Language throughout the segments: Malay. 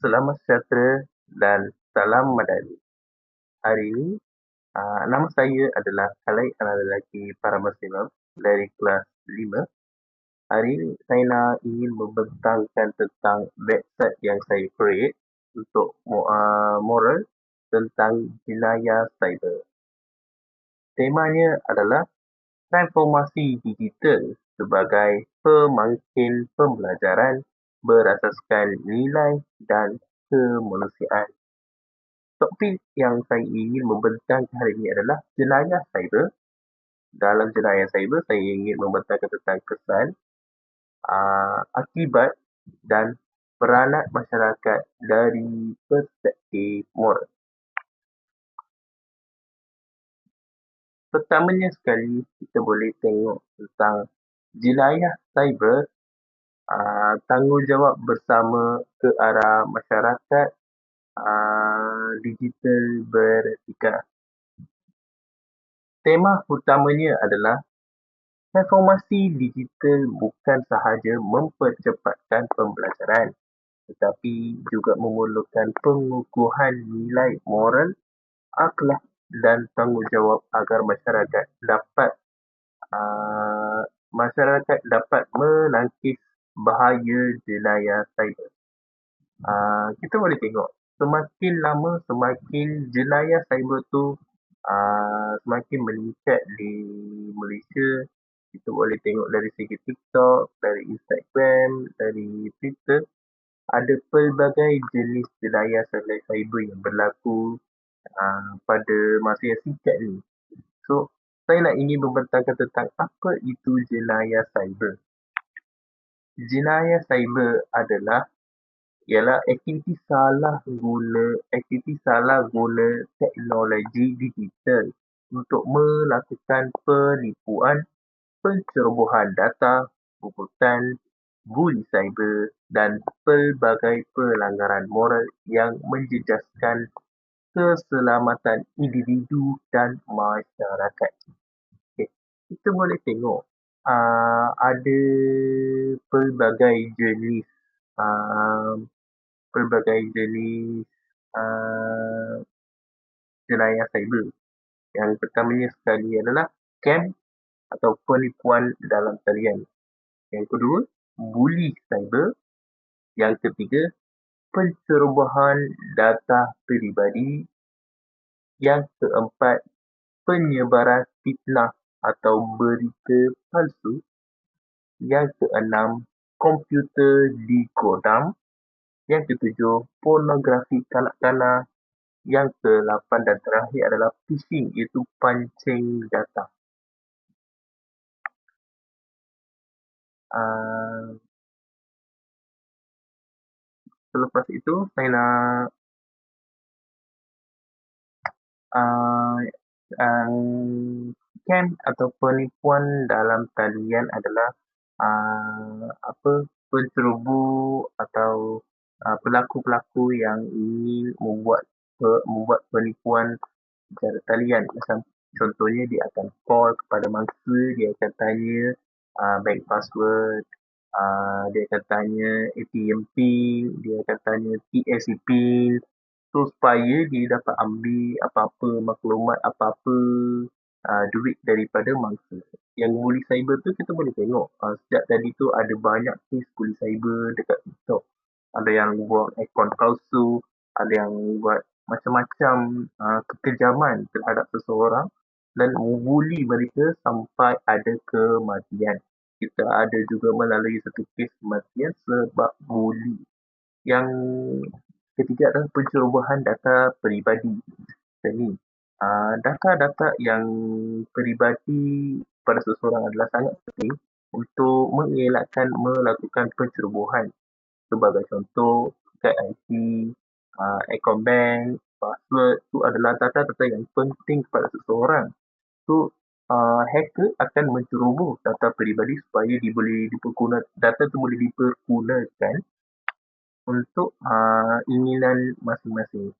Selamat sejahtera dan salam madani. Hari ini, uh, nama saya adalah Khalid anak lelaki para Muslim dari kelas 5. Hari ini saya nak ingin membentangkan tentang website yang saya create untuk uh, moral tentang jenayah cyber. Temanya adalah transformasi digital sebagai pemangkin pembelajaran berasaskan nilai dan kemanusiaan. Topik yang saya ingin membentangkan hari ini adalah jenayah cyber. Dalam jenayah cyber, saya ingin membentangkan tentang kesan, uh, akibat dan peranan masyarakat dari perspektif moral. Pertamanya sekali, kita boleh tengok tentang jenayah cyber tanggungjawab bersama ke arah masyarakat uh, digital beretika. Tema utamanya adalah transformasi digital bukan sahaja mempercepatkan pembelajaran tetapi juga memerlukan pengukuhan nilai moral, akhlak dan tanggungjawab agar masyarakat dapat uh, masyarakat dapat menangkis bahaya jenayah cyber. Uh, kita boleh tengok, semakin lama semakin jenayah cyber tu uh, semakin meningkat di Malaysia. Kita boleh tengok dari segi TikTok, dari Instagram, dari Twitter. Ada pelbagai jenis jenayah cyber yang berlaku uh, pada masa yang singkat ni. So, saya nak ingin membentangkan tentang apa itu jenayah cyber jenayah cyber adalah ialah aktiviti salah guna aktiviti salah guna teknologi digital untuk melakukan penipuan, pencerobohan data, bubutan, buli cyber dan pelbagai pelanggaran moral yang menjejaskan keselamatan individu dan masyarakat. Okay. Kita boleh tengok uh, ada pelbagai jenis uh, pelbagai jenis uh, jenayah cyber. Yang pertamanya sekali adalah scam atau penipuan dalam talian. Yang kedua, bully cyber. Yang ketiga, pencerobohan data peribadi. Yang keempat, penyebaran fitnah atau berita palsu. Yang keenam, komputer dikodam. Yang ketujuh, pornografi kanak-kanak. Yang ke-8 dan terakhir adalah phishing iaitu pancing data. Uh, selepas itu saya nak uh, uh, scam atau penipuan dalam talian adalah uh, apa penceroboh atau uh, pelaku-pelaku yang ingin membuat membuat penipuan secara talian. Macam contohnya dia akan call kepada mangsa dia akan tanya uh, bank password uh, dia akan tanya ATM pin dia akan tanya PSC pin. So supaya dia dapat ambil apa-apa maklumat apa-apa uh, duit daripada mangsa. Yang bully cyber tu kita boleh tengok. Uh, sejak tadi tu ada banyak kes bully cyber dekat TikTok. Ada yang buat akaun palsu, ada yang buat macam-macam uh, kekejaman terhadap seseorang dan membuli mereka sampai ada kematian. Kita ada juga melalui satu kes kematian sebab bully. Yang ketiga adalah pencerobohan data peribadi. Jadi, Ah, data-data yang peribadi pada seseorang adalah sangat penting untuk mengelakkan melakukan pencerobohan. Sebagai contoh, kad IC, uh, ah, akaun bank, password itu adalah data-data yang penting kepada seseorang. So, uh, hacker akan menceroboh data peribadi supaya dia boleh diperguna, data itu boleh dipergunakan untuk uh, inginan masing-masing.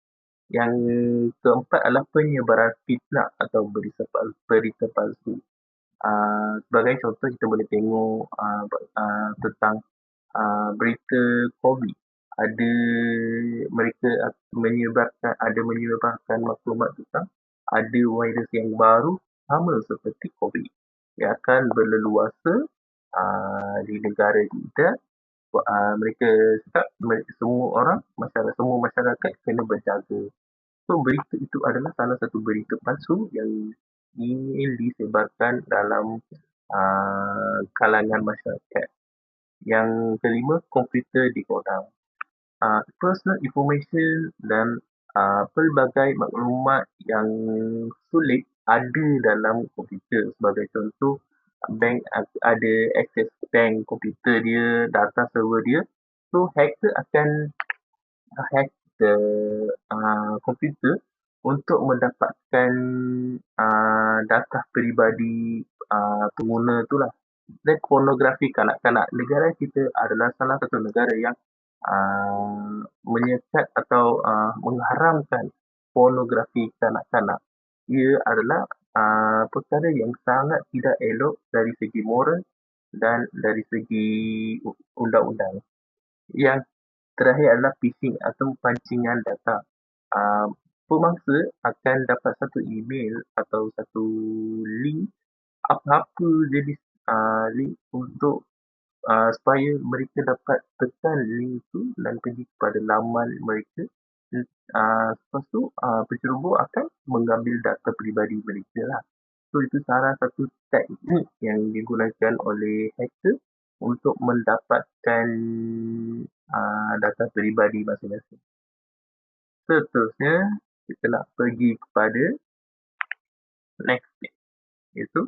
Yang keempat adalah penyebaran fitnah atau berita palsu. Berita palsu. Uh, sebagai contoh kita boleh tengok uh, uh, tentang uh, berita COVID. ada mereka menyebarkan ada menyebarkan maklumat tentang ada virus yang baru sama seperti COVID yang akan berleluasa uh, di negara kita uh, mereka cakap semua orang masyarakat semua masyarakat kena berjaga. So berita itu adalah salah satu berita palsu yang ingin disebarkan dalam uh, kalangan masyarakat. Yang kelima, komputer digodam uh, personal information dan uh, pelbagai maklumat yang sulit ada dalam komputer. Sebagai contoh, bank ada access bank komputer dia, data server dia. So, hacker akan hack the uh, komputer untuk mendapatkan uh, data peribadi uh, pengguna tu lah. Dan pornografi kanak-kanak. Negara kita adalah salah satu negara yang uh, menyekat atau uh, mengharamkan pornografi kanak-kanak. Ia adalah uh, perkara yang sangat tidak elok dari segi moral dan dari segi undang-undang. Yang terakhir adalah phishing atau pancingan data. Uh, pemangsa akan dapat satu email atau satu link apa-apa jenis uh, link untuk uh, supaya mereka dapat tekan link tu dan pergi kepada laman mereka. Uh, lepas tu, uh, penceroboh akan mengambil data peribadi mereka lah. So, itu salah satu teknik yang digunakan oleh hacker untuk mendapatkan uh, data peribadi masing-masing. Seterusnya, kita nak pergi kepada next step. Iaitu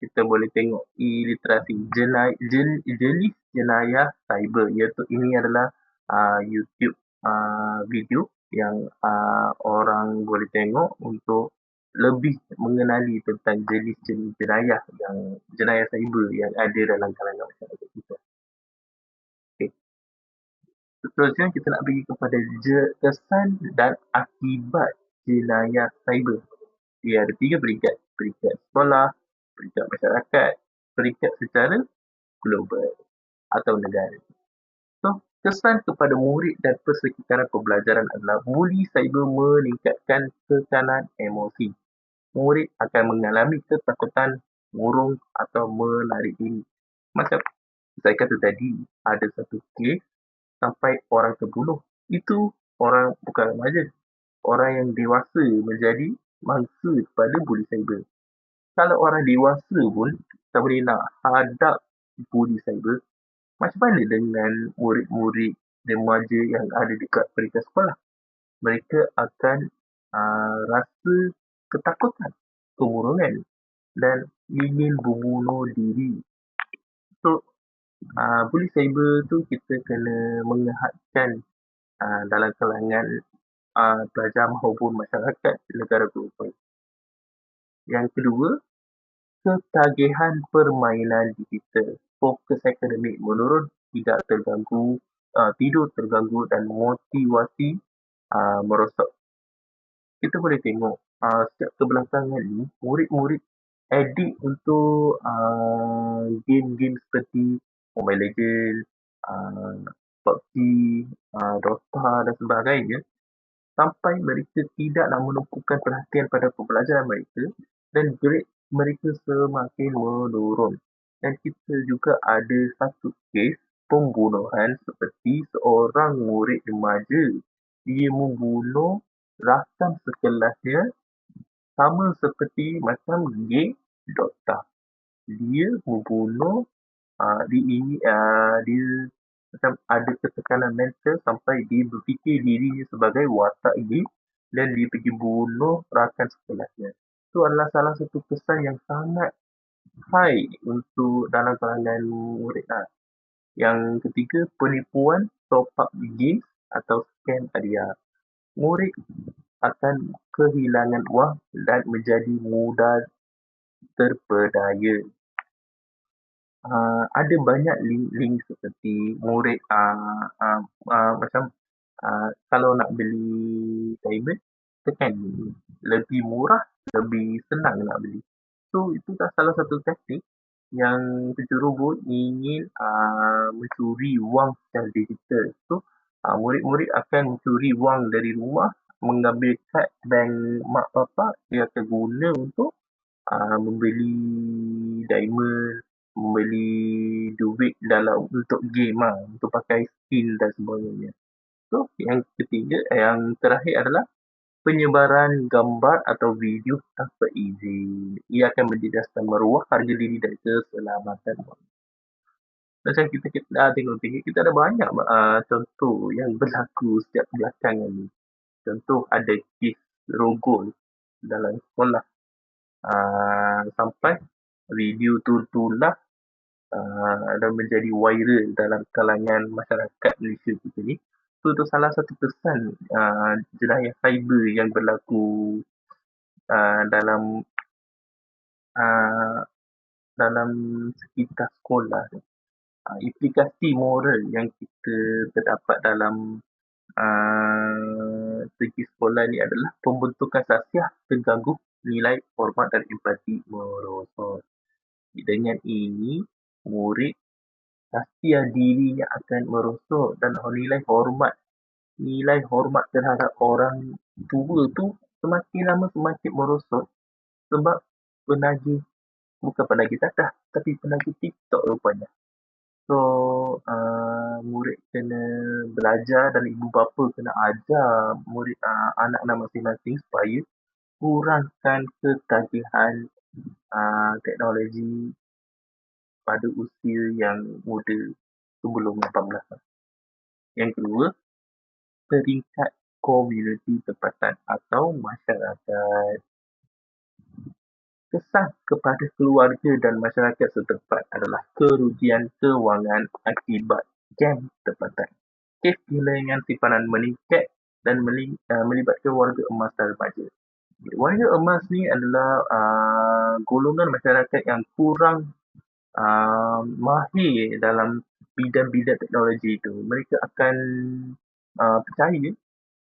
kita boleh tengok iliterasi jenayah, jen, jenis jenayah cyber iaitu ini adalah uh, YouTube uh, video yang uh, orang boleh tengok untuk lebih mengenali tentang jenis-jenis jenayah yang jenayah cyber yang ada dalam kalangan masyarakat kita. Okay. Seterusnya kita nak pergi kepada kesan dan akibat jenayah cyber. Ia ada tiga peringkat. Peringkat sekolah, peringkat masyarakat, peringkat secara global atau negara. So, kesan kepada murid dan persekitaran pembelajaran adalah bully cyber meningkatkan tekanan emosi. Murid akan mengalami ketakutan, murung atau menarik diri. Macam saya kata tadi, ada satu kes sampai orang terbunuh. Itu orang bukan remaja. Orang yang dewasa menjadi mangsa kepada bully cyber kalau orang dewasa pun tak boleh nak hadap bully cyber, macam mana dengan murid-murid remaja yang ada dekat peringkat sekolah? Mereka akan uh, rasa ketakutan, kemurungan dan ingin membunuh diri. So, uh, bully cyber tu kita kena mengehadkan uh, dalam kalangan uh, pelajar maupun masyarakat negara global. Yang kedua, ketagihan permainan digital, fokus akademik menurun, tidak terganggu, uh, tidur terganggu dan motivasi uh, merosot. Kita boleh tengok uh, setiap kebelakangan ni, murid-murid edik untuk uh, game-game seperti Mobile Legends, uh, PUBG, uh, Dota dan sebagainya sampai mereka tidak nak menumpukan perhatian pada pembelajaran mereka dan grade mereka semakin menurun. Dan kita juga ada satu kes pembunuhan seperti seorang murid remaja. Dia membunuh rakan sekelasnya sama seperti macam gay doktor. Dia membunuh uh, dia, uh, dia macam ada ketekanan mental sampai dia berfikir dirinya sebagai watak gay dan dia pergi bunuh rakan sekelasnya itu adalah salah satu kesan yang sangat high untuk dalam kalangan murid lah. Yang ketiga, penipuan top up games atau scam hadiah. Murid akan kehilangan wang dan menjadi mudah terpedaya. Uh, ada banyak link-link seperti murid uh, uh, uh, macam uh, kalau nak beli tablet tekan lebih murah lebih senang nak beli. So itu dah salah satu taktik yang penceroboh ingin uh, mencuri wang secara digital. So murid-murid akan mencuri wang dari rumah, mengambil kad bank mak bapak, dia akan guna untuk membeli diamond, membeli duit dalam untuk game lah, untuk pakai skin dan sebagainya. So, yang ketiga, yang terakhir adalah penyebaran gambar atau video tanpa izin. Ia akan menjejaskan maruah harga diri dan keselamatan macam kita, kita dah tengok tengok kita ada banyak uh, contoh yang berlaku sejak belakangan ni. Contoh ada kes rogol dalam sekolah. Uh, sampai video tu tulah uh, dan menjadi viral dalam kalangan masyarakat Malaysia kita ni. Itu tu salah satu kesan uh, jenayah cyber yang berlaku uh, dalam uh, dalam sekitar sekolah uh, implikasi moral yang kita terdapat dalam uh, segi sekolah ni adalah pembentukan sasiah terganggu nilai hormat dan empati merosot. Dengan ini, murid sasiah diri yang akan merosot dan nilai hormat nilai hormat terhadap orang tua tu semakin lama semakin merosot sebab penagih bukan penagih tatah tapi penagih TikTok rupanya. So, uh, murid kena belajar dan ibu bapa kena ajar murid uh, anak-anak masing-masing supaya kurangkan ketagihan uh, teknologi pada usia yang muda sebelum 18 tahun. Yang kedua, peringkat komuniti tempatan atau masyarakat kesan kepada keluarga dan masyarakat setempat adalah kerugian kewangan akibat gem tempatan. Kes kehilangan simpanan meningkat dan uh, melibatkan warga emas dan remaja. Warga emas ni adalah uh, golongan masyarakat yang kurang uh, mahir dalam bidang-bidang teknologi itu. Mereka akan uh, percaya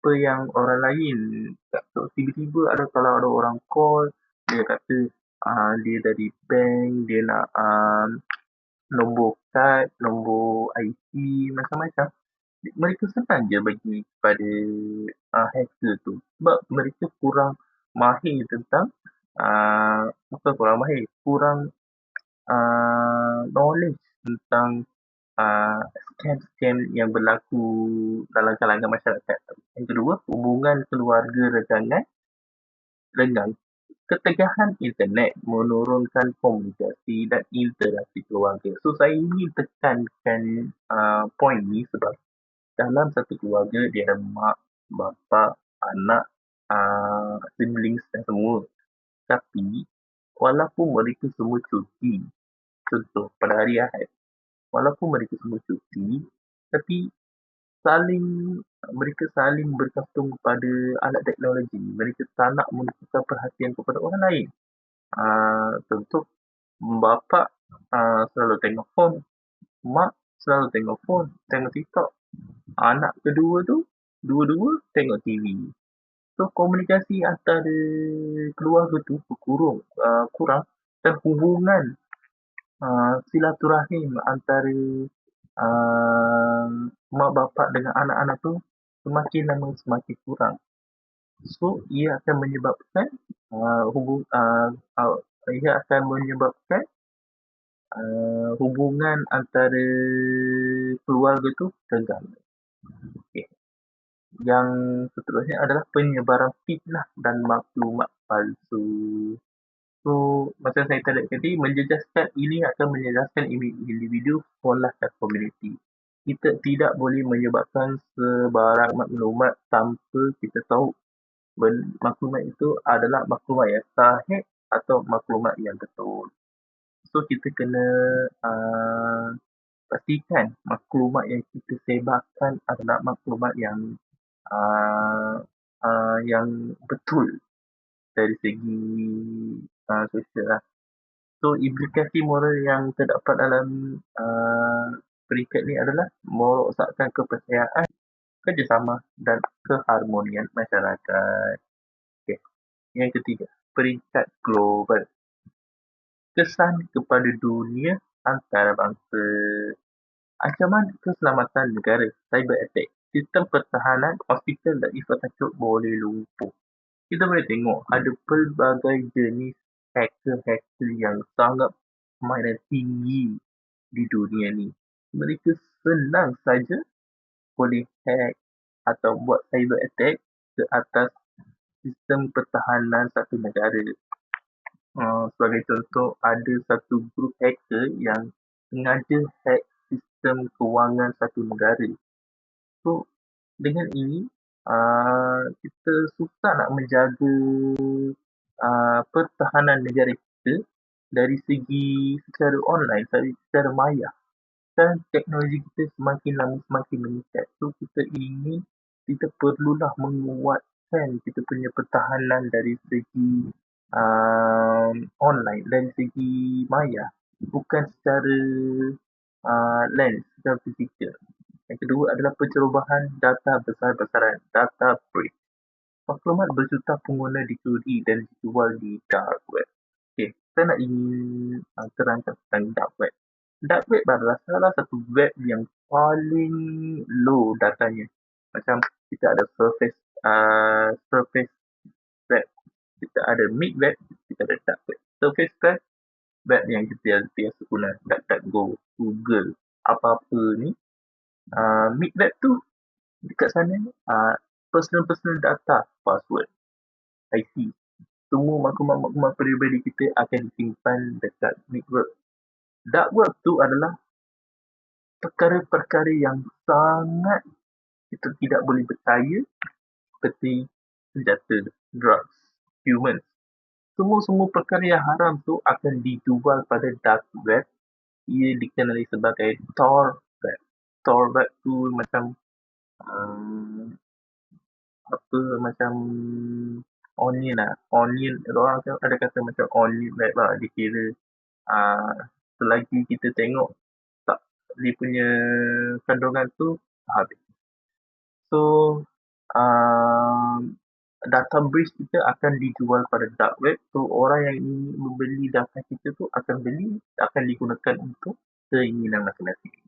apa yang orang lain so, tiba-tiba ada kalau ada orang call dia kata uh, dia dari bank, dia nak uh, nombor kad, nombor IC, macam-macam. Mereka senang je bagi kepada uh, hacker tu. Sebab mereka kurang mahir tentang, uh, bukan kurang mahir, kurang uh, knowledge tentang uh, scam-scam yang berlaku dalam kalangan masyarakat. Yang kedua, hubungan keluarga rekangan renggang ketegangan internet menurunkan komunikasi dan interaksi keluarga. So saya ingin tekankan uh, point ni sebab dalam satu keluarga dia ada mak, bapa, anak, uh, siblings dan semua. Tapi walaupun mereka semua cuti, contoh pada hari Ahad, walaupun mereka semua cuti, tapi saling mereka saling bergantung kepada alat teknologi. Mereka tak nak menunjukkan perhatian kepada orang lain. Uh, contoh, bapa uh, selalu tengok phone. Mak selalu tengok phone, tengok TikTok. Anak kedua tu, dua-dua tengok TV. So, komunikasi antara keluarga tu kurang, uh, kurang dan hubungan uh, silaturahim antara uh, mak bapak dengan anak-anak tu semakin lama semakin kurang. So, ia akan menyebabkan uh, hubung, uh, uh, ia akan menyebabkan uh, hubungan antara keluarga tu terganggu. Yang seterusnya adalah penyebaran fitnah dan maklumat palsu. So, macam saya tadi, menjejaskan ini akan menjejaskan individu, sekolah dan komuniti kita tidak boleh menyebabkan sebarang maklumat tanpa kita tahu maklumat itu adalah maklumat yang sahih atau maklumat yang betul. So kita kena uh, pastikan maklumat yang kita sebarkan adalah maklumat yang uh, uh, yang betul dari segi uh, sosial lah. So implikasi moral yang terdapat dalam uh, peringkat ni adalah merosakkan kepercayaan, kerjasama dan keharmonian masyarakat. Okay. Yang ketiga, peringkat global. Kesan kepada dunia antarabangsa. Ancaman keselamatan negara, cyber attack, sistem pertahanan hospital dan infrastruktur boleh lumpuh. Kita boleh tengok ada pelbagai jenis hacker-hacker yang sangat permainan tinggi di dunia ni. Mereka senang saja boleh hack atau buat cyber attack ke atas sistem pertahanan satu negara. Uh, sebagai contoh, ada satu grup hacker yang sengaja hack sistem kewangan satu negara. So, dengan ini, uh, kita susah nak menjaga uh, pertahanan negara kita dari segi secara online, dari secara maya. Dan teknologi kita semakin lama semakin meningkat. So, kita ingin, kita perlulah menguatkan kita punya pertahanan dari segi uh, online, dari segi maya. Bukan secara uh, lens, secara fizikal. Yang kedua adalah pencerobohan data besar-besaran, data breach. Maklumat berjuta pengguna dicuri dan dijual di dark web. Okey, saya nak ingin uh, terangkan tentang dark web. Dark web adalah salah satu web yang paling low datanya. Macam kita ada surface uh, surface web, kita ada mid web, kita ada dark web. Surface web, web yang kita biasa guna, DuckDuckGo, Google, apa-apa ni. Uh, mid web tu dekat sana uh, personal-personal data, password, IC. Semua maklumat-maklumat peribadi kita akan disimpan dekat mid web. Dark web tu adalah perkara-perkara yang sangat kita tidak boleh percaya seperti senjata, drugs, humans. Semua-semua perkara yang haram tu akan dijual pada dark web. Ia dikenali sebagai Tor Tor web tu macam um, apa macam onion lah. Onion, orang ada kata macam onion web lah. Dia kira uh, selagi kita tengok tak dia punya kandungan tu habis. So, uh, data breach kita akan dijual pada dark web. So, orang yang ingin membeli data kita tu akan beli, akan digunakan untuk keinginan masing-masing.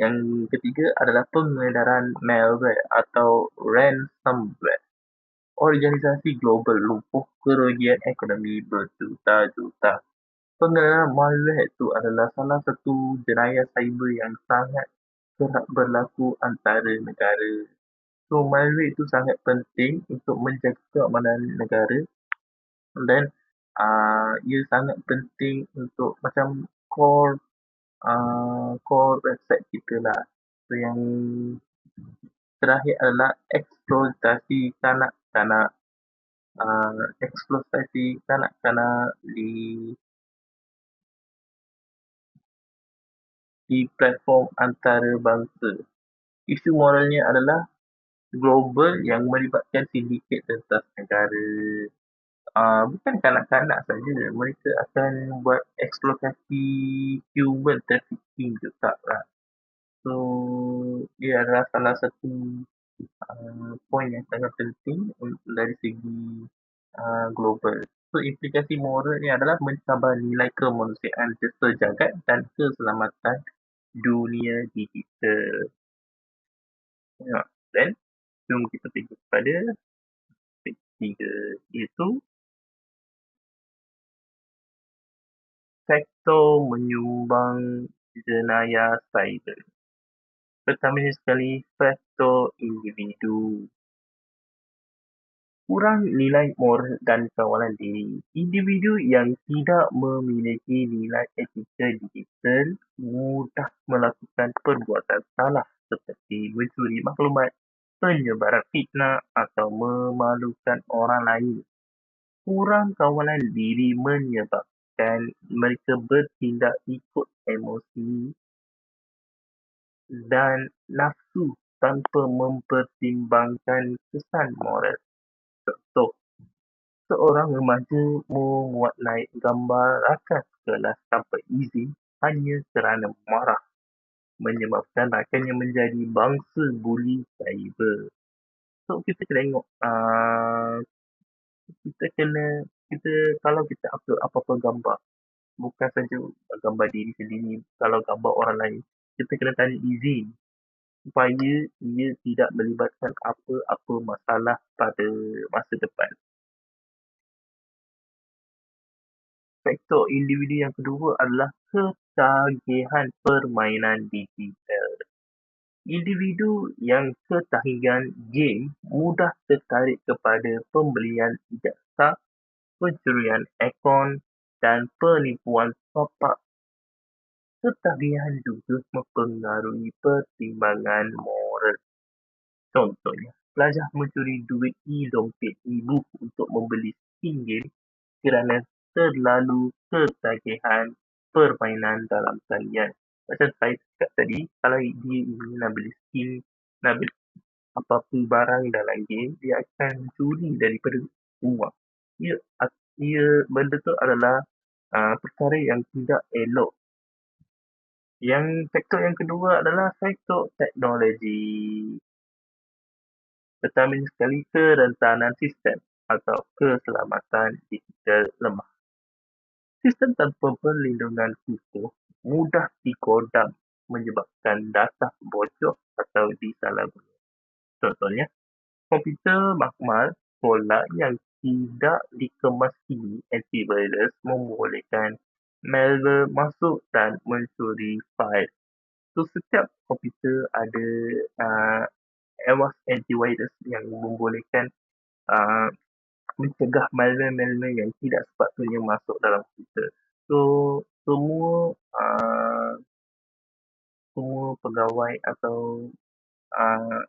Yang ketiga adalah pengedaran malware atau ransomware. Organisasi global lumpuh kerugian ekonomi berjuta-juta. Pengedaran malware itu adalah salah satu jenayah cyber yang sangat kerap berlaku antara negara. So, malware itu sangat penting untuk menjaga keamanan negara dan uh, ia sangat penting untuk macam core uh, core website kita lah. So, yang terakhir adalah eksploitasi kanak-kanak. Uh, eksploitasi kanak-kanak di di platform antarabangsa. Isu moralnya adalah global yang melibatkan sindiket rentas negara uh, bukan kanak-kanak saja, mereka akan buat eksploitasi human trafficking juga lah. So, ia adalah salah satu uh, poin yang sangat penting dari segi uh, global. So, implikasi moral adalah mencabar nilai kemanusiaan sejagat dan keselamatan dunia digital. Ya, then, jom kita pergi kepada 3 iaitu faktor menyumbang jenayah cyber. Pertamanya sekali, faktor individu. Kurang nilai moral dan kawalan diri. Individu yang tidak memiliki nilai etika digital mudah melakukan perbuatan salah seperti mencuri maklumat, penyebaran fitnah atau memalukan orang lain. Kurang kawalan diri menyebabkan dan mereka bertindak ikut emosi dan nafsu tanpa mempertimbangkan kesan moral. Contoh, seorang remaja memuat naik gambar rakan kelas tanpa izin hanya kerana marah menyebabkan rakannya menjadi bangsa buli cyber. So, kita kena tengok uh, kita kena kita kalau kita upload apa-apa gambar bukan saja gambar diri sendiri kalau gambar orang lain kita kena tanya izin supaya ia tidak melibatkan apa-apa masalah pada masa depan. Faktor individu yang kedua adalah ketagihan permainan digital. Individu yang ketagihan game mudah tertarik kepada pembelian ijazah, pencurian akaun dan penipuan top-up. Ketagihan juga mempengaruhi pertimbangan moral. Contohnya, pelajar mencuri duit e-dompet ibu untuk membeli game kerana terlalu ketagihan permainan dalam talian. Macam saya cakap tadi, kalau dia ingin nak beli skin, nak beli apa-apa barang dalam game, dia akan curi daripada rumah. Ia, ia benda tu adalah uh, perkara yang tidak elok. Yang faktor yang kedua adalah faktor teknologi. Pertama sekali, kerentanan sistem atau keselamatan digital lemah. Sistem tanpa perlindungan khusus mudah digodam menyebabkan data bocor atau disalahguna. Contohnya, komputer makmal sekolah yang tidak dikemasi antivirus membolehkan malware masuk dan mencuri fail. So, setiap komputer ada uh, AWAS antivirus yang membolehkan uh, mencegah malware-malware yang tidak sepatutnya masuk dalam komputer. So, semua uh, semua pegawai atau uh,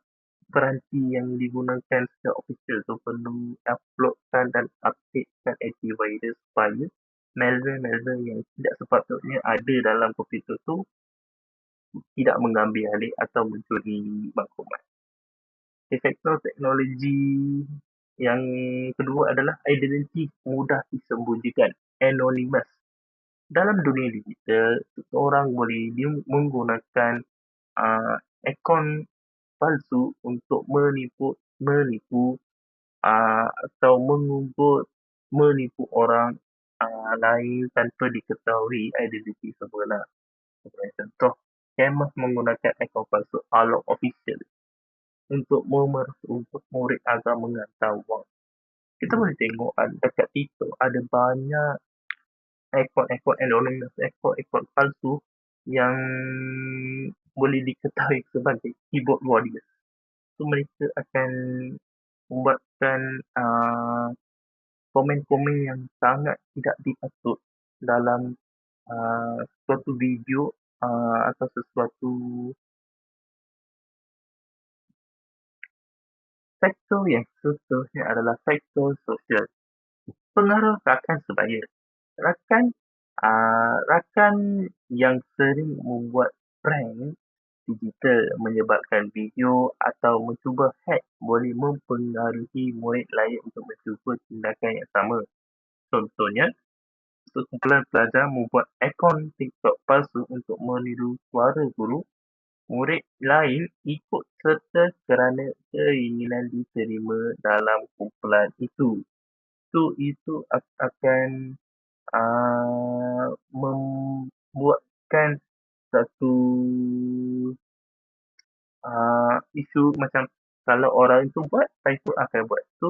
peranti yang digunakan secara official tu perlu uploadkan dan updatekan antivirus supaya malware-malware yang tidak sepatutnya ada dalam komputer tu tidak mengambil alih atau mencuri maklumat. Faktor teknologi yang kedua adalah identiti mudah disembunyikan, anonymous dalam dunia digital, seseorang boleh menggunakan uh, akaun palsu untuk menipu menipu uh, atau mengumpul menipu orang uh, lain tanpa diketahui identiti sebenar. Sebagai contoh, Kemah menggunakan akaun palsu Alok Official untuk memerus untuk murid agar menghantar wang. Kita boleh tengok dekat TikTok ada banyak ekor-ekor anonymous, ekor-ekor palsu yang boleh diketahui sebagai keyboard warriors. So, mereka akan membuatkan uh, komen-komen yang sangat tidak dipatut dalam uh, suatu video uh, atau sesuatu faktor yang seterusnya adalah faktor sosial. Pengaruh rakan sebaya rakan uh, rakan yang sering membuat prank digital menyebabkan video atau mencuba hack boleh mempengaruhi murid lain untuk mencuba tindakan yang sama. Contohnya, sekumpulan pelajar membuat akaun TikTok palsu untuk meniru suara guru, murid lain ikut serta kerana keinginan diterima dalam kumpulan itu. So, itu akan uh, membuatkan satu uh, isu macam kalau orang itu buat, saya pun akan buat. So,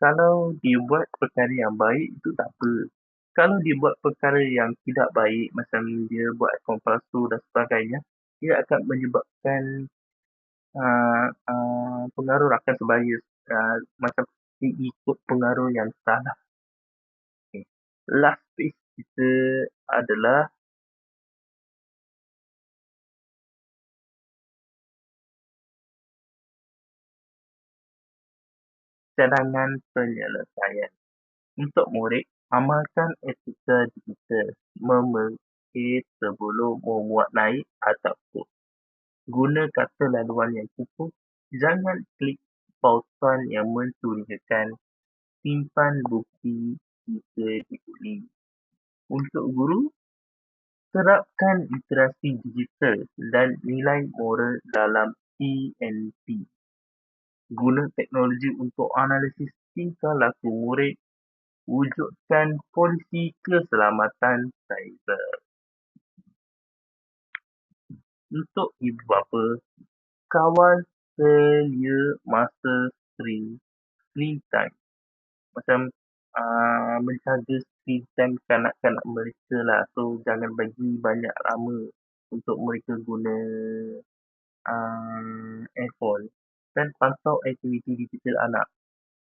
kalau dia buat perkara yang baik, itu tak apa. Kalau dia buat perkara yang tidak baik, macam dia buat akaun palsu dan sebagainya, ia akan menyebabkan uh, uh, pengaruh rakan sebaya uh, macam ikut pengaruh yang salah last page kita adalah cadangan penyelesaian. Untuk murid, amalkan etika digital memiliki sebelum memuat naik atau ataupun guna kata laluan yang cukup. Jangan klik pausan yang mencurigakan. Simpan bukti jika dibuli. Untuk guru, terapkan literasi digital dan nilai moral dalam PNP. Guna teknologi untuk analisis tingkah laku murid. Wujudkan polisi keselamatan cyber. Untuk ibu bapa, kawal selia masa screen screen time. Macam uh, menjaga screen time kanak-kanak mereka lah. So, jangan bagi banyak lama untuk mereka guna uh, handphone. Dan pantau aktiviti digital anak.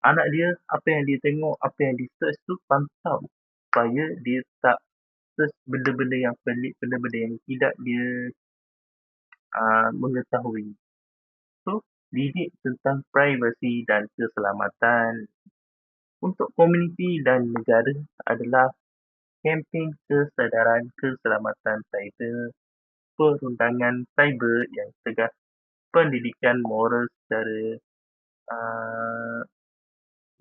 Anak dia, apa yang dia tengok, apa yang dia search tu pantau. Supaya dia tak search benda-benda yang pelik, benda-benda yang tidak dia uh, mengetahui. So, didik tentang privasi dan keselamatan. Untuk komuniti dan negara adalah kempen kesedaran keselamatan cyber, perundangan cyber yang tegas, pendidikan moral secara uh,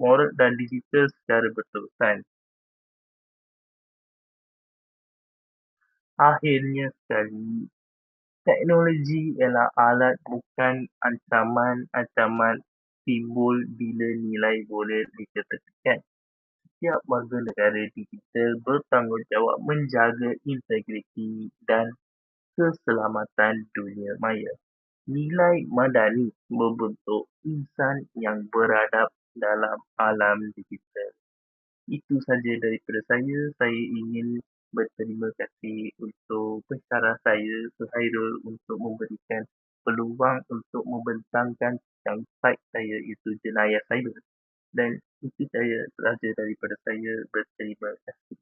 moral dan digital secara berterusan. Akhirnya sekali, teknologi ialah alat bukan ancaman. Ancaman timbul bila nilai boleh diketepikan. Setiap warga negara digital bertanggungjawab menjaga integriti dan keselamatan dunia maya. Nilai madani membentuk insan yang beradab dalam alam digital. Itu saja daripada saya. Saya ingin berterima kasih untuk pensyarah saya Suhairul untuk memberikan peluang untuk membentangkan tentang site saya itu jenayah cyber dan itu saya sahaja daripada saya berterima kasih.